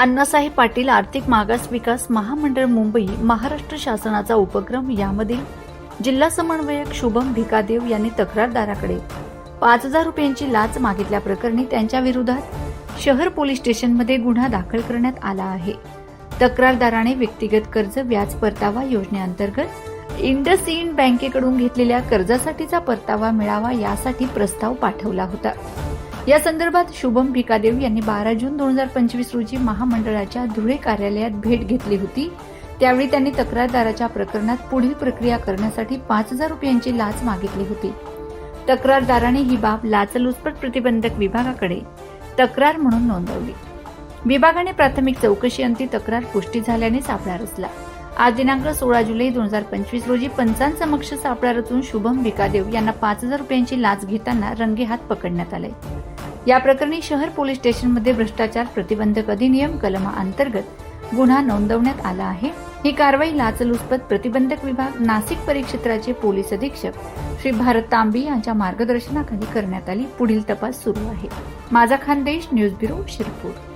अण्णासाहेब पाटील आर्थिक मागास विकास महामंडळ मुंबई महाराष्ट्र शासनाचा उपक्रम यामधील जिल्हा समन्वयक शुभम भिकादेव यांनी तक्रारदाराकडे पाच हजार रुपयांची लाच मागितल्याप्रकरणी त्यांच्या विरोधात शहर पोलीस स्टेशनमध्ये गुन्हा दाखल करण्यात आला आहे. तक्रारदाराने व्यक्तिगत कर्ज व्याज परतावा योजनेअंतर्गत इंडस इंड बँकेकडून घेतलेल्या कर्जासाठीचा परतावा मिळावा यासाठी प्रस्ताव पाठवला होता. या संदर्भात शुभम भिकादेव यांनी बारा जून दोन हजार पंचवीस रोजी महामंडळाच्या धुळे कार्यालयात भेट घेतली होती. त्यावेळी त्यांनी तक्रारदाराच्या प्रकरणात पुढील प्रक्रिया करण्यासाठी पाच हजार रुपयांची लाच मागितली होती. तक्रारदाराने ही बाब लाचलुचपत प्रतिबंधक विभागाकडे तक्रार म्हणून नोंदवली. विभागाने प्राथमिक चौकशी अंती तक्रार पुष्टी झाल्याने सापळा रचला. आज दिनांक सोळा जुलै दोन हजार पंचवीस रोजी पंचांसमक्ष सापळा रचून शुभम भिकादेव यांना पाच हजार रुपयांची लाच घेताना रंगेहात पकडण्यात आले. या प्रकरणी शहर पोलीस स्टेशनमध्ये भ्रष्टाचार प्रतिबंधक अधिनियम कलमा अंतर्गत गुन्हा नोंदवण्यात आला आहे. ही कारवाई लाचलुचपत प्रतिबंधक विभाग नाशिक परिक्षेत्राचे पोलीस अधीक्षक श्री भारत तांबी यांच्या मार्गदर्शनाखाली करण्यात आली. पुढील तपास सुरू आहे. माझा खानदेश न्यूज ब्युरो शिरपूर.